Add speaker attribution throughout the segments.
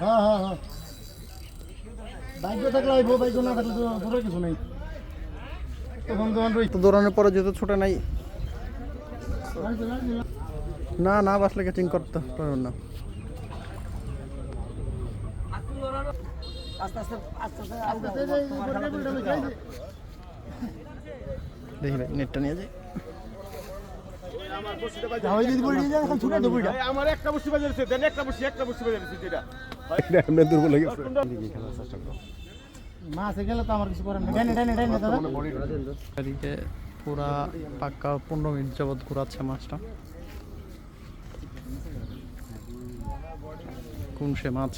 Speaker 1: হ্যাঁ হ্যাঁ হ্যাঁ। থাকলে না কিছু নেই। তখন
Speaker 2: দৌড়ানোর পরে নাই। না না বাসলে ক্যাচিং করতে না। দেখি ভাই, নেটটা নিয়ে যাই।
Speaker 3: আমার একটা বসি বাজারেছে দেন একটা বসি একটা বসি বাজারেছে যেটা
Speaker 4: এমনি দুর্বল
Speaker 1: মাছে গেলে তো আমার কিছু করার নেই। ডাইনে ডাইনে ডাইনে দাদা।
Speaker 2: এদিকে পুরা পাক্কা পনেরো মিনিট যাবৎ ঘোরাচ্ছে মাছটা। কোন সে মাছ?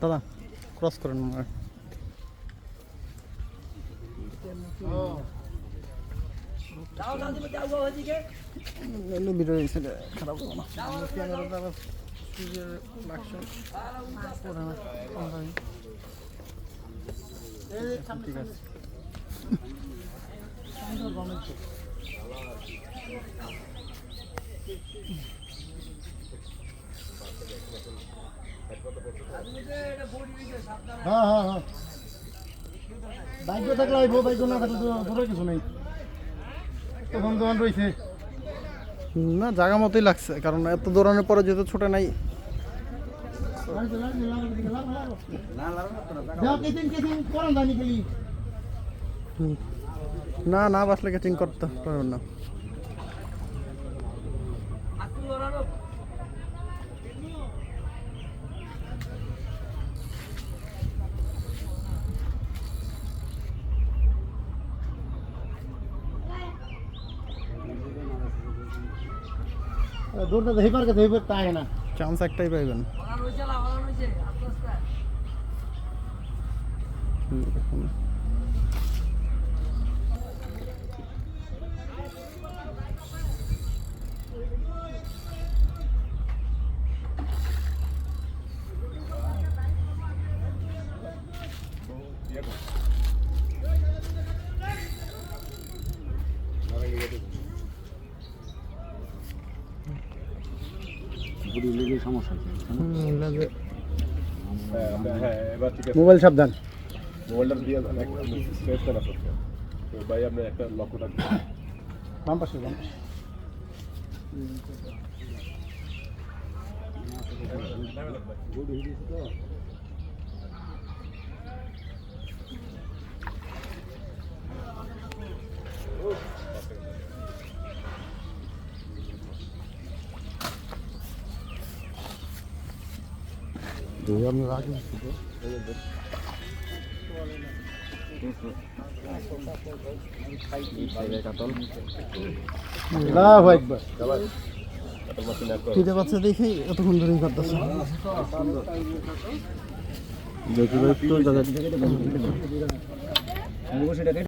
Speaker 2: দাদা ক্রস করেন মনে হয়। খারাপ ঠিক আছে
Speaker 1: হ্যাঁ হ্যাঁ হ্যাঁ। ভাগ্য থাকলে আইবো, ভাগ্য না থাকলে তো কিছু নেই। রয়েছে।
Speaker 2: না জায়গা মতোই লাগছে কারণ এত দৌড়ানোর পরে যেহেতু ছোটে নাই। না না বাসলে ক্যাচিং করতে পারবেন না।
Speaker 1: দৌড়টা হেবার কে হেবার তাই না
Speaker 2: চান্স একটাই পাইবেন হুম, দেখুন। হুম, এগুলা যে-
Speaker 3: হ্যাঁ এবার ঠিক আছে
Speaker 1: মোবাইল সাবধান
Speaker 3: মোবাইলটা দিয়ে দেন একটা স্পেসটা না করতে তো ভাই আপনার একটা লক্ষ্য রাখবেন
Speaker 1: বাম পাশে বাম পাশে আল্লাহু আকবার
Speaker 2: খিদে পাচ্ছে দেখেই এতক্ষণ ধরেই করতেছে।
Speaker 4: দেখি দাদা